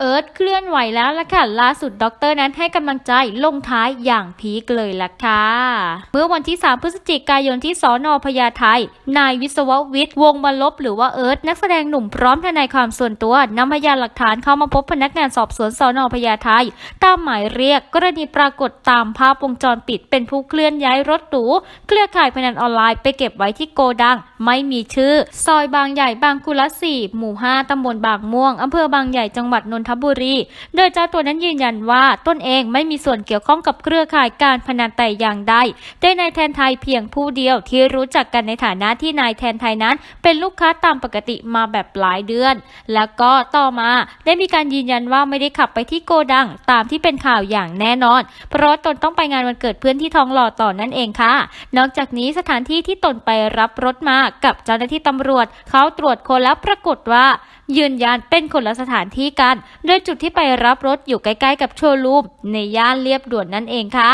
เอิร์ธเคลื่อนไหวแล้วล่ะค่ะ ล่าสุดด็อกเตอร์นั้นให้กำลังใจลงท้ายอย่างพีคเลยล่ะค่ะ เมื่อวันที่ 3 พฤศจิกายนที่สอนอพญาไทนายวิศววิทย์วงศ์บรรลบหรือว่าเอิร์ธนักแสดงหนุ่มพร้อมทนายความส่วนตัวนำพยานหลักฐานเข้ามาพบพนักงานสอบสวนสอนอพญาไทตามหมายเรียกกรณีปรากฏตามภาพวงจรปิด เป็นผู้เคลื่อนย้ายรถหรูเครือข่ายพนันออนไลน์ไปเก็บไว้ที่โกดัง ไม่มีชื่อ ซอยบางใหญ่บางกุลสีหมู่ 5 ตำบลบางม่วง อำเภอบางใหญ่จังหวัดนนทบุรี โดยเจ้าตัวนั้นยืนยันว่าตนเองไม่มีส่วนเกี่ยวข้องกับเครือข่ายการพนันแต่อย่างใดได้นายแทนไทยเพียงผู้เดียวที่รู้จักกันในฐานะที่นายแทนไทยนั้น เป็นลูกค้าตามปกติมาแบบหลายเดือน แล้วก็ต่อมาได้มีการยืนยันว่าไม่ได้ขับไปที่โกดังตามที่เป็นข่าวอย่างแน่นอน เพราะตนต้องไปงานวันเกิดเพื่อนที่ทองหล่อต่อนั่นเองค่ะ นอกจากนี้สถานที่ที่ตนไปรับรถมากับเจ้าหน้าที่ตำรวจ เขาตรวจคนแล้วปรากฏว่า ยืนยันเป็นคนละสถานที่กัน โดยจุดที่ไปรับรถอยู่ใกล้ๆกับโชว์รูมในย่านเรียบด่วนนั่นเองค่ะ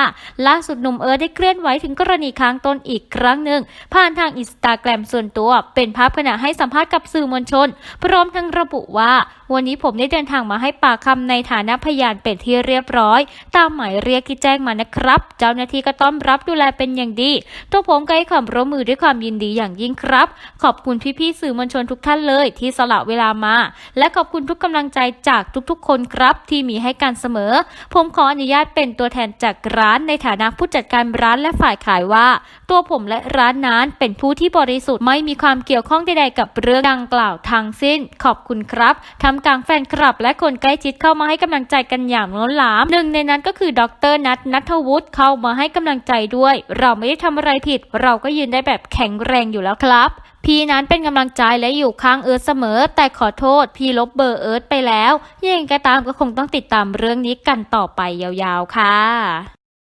ล่าสุดหนุ่มเอิร์ธได้เคลื่อนไหวถึงกรณีค้างต้นอีกครั้งหนึ่ง ผ่านทางอินสตาแกรมส่วนตัว เป็นภาพขณะให้สัมภาษณ์กับสื่อมวลชน พร้อมทั้งระบุว่า วันนี้ผมได้เดินทางมาให้ปากคำในฐานะพยานเป็นที่เรียบร้อย ตามหมายเรียกที่แจ้งมานะครับ เจ้าหน้าที่ก็ต้อนรับดูแลเป็นอย่างดี ตัวผมก็ให้ความร่วมมือด้วยความยินดีอย่างยิ่งครับ ขอบคุณพี่ๆสื่อมวลชนทุกท่านเลย ที่สละเวลามา และขอบคุณทุกกำลังใจจากทุกๆ คนครับที่มีให้การเสมอ ผมขออนุญาตเป็นตัวแทนจากร้านในฐานะผู้จัดการร้านและฝ่ายขายว่า ตัวผมและร้านนั้นเป็นผู้ที่บริสุทธิ์ไม่มีความเกี่ยวข้องใดๆกับเรื่องดังกล่าวทั้งสิ้น ขอบคุณครับทำกลางแฟนคลับ และคนใกล้ชิดเข้ามาให้กำลังใจกันอย่างล้นหลามหนึ่งในนั้นก็คือดรนัทนัทวุฒิเข้ามาให้กำลังใจด้วย เราไม่ได้ทำอะไรผิด เราก็ยืนได้แบบแข็งแรงอยู่แล้วครับ พี่นั้นเป็นกำลังใจและอยู่ข้างเอิร์ธเสมอ แต่ขอโทษพี่ลบเบอร์เอิร์ธไปแล้วยังไงก็ตามก็คงต้องติดตามเรื่องนี้กันต่อไปยาวๆค่ะ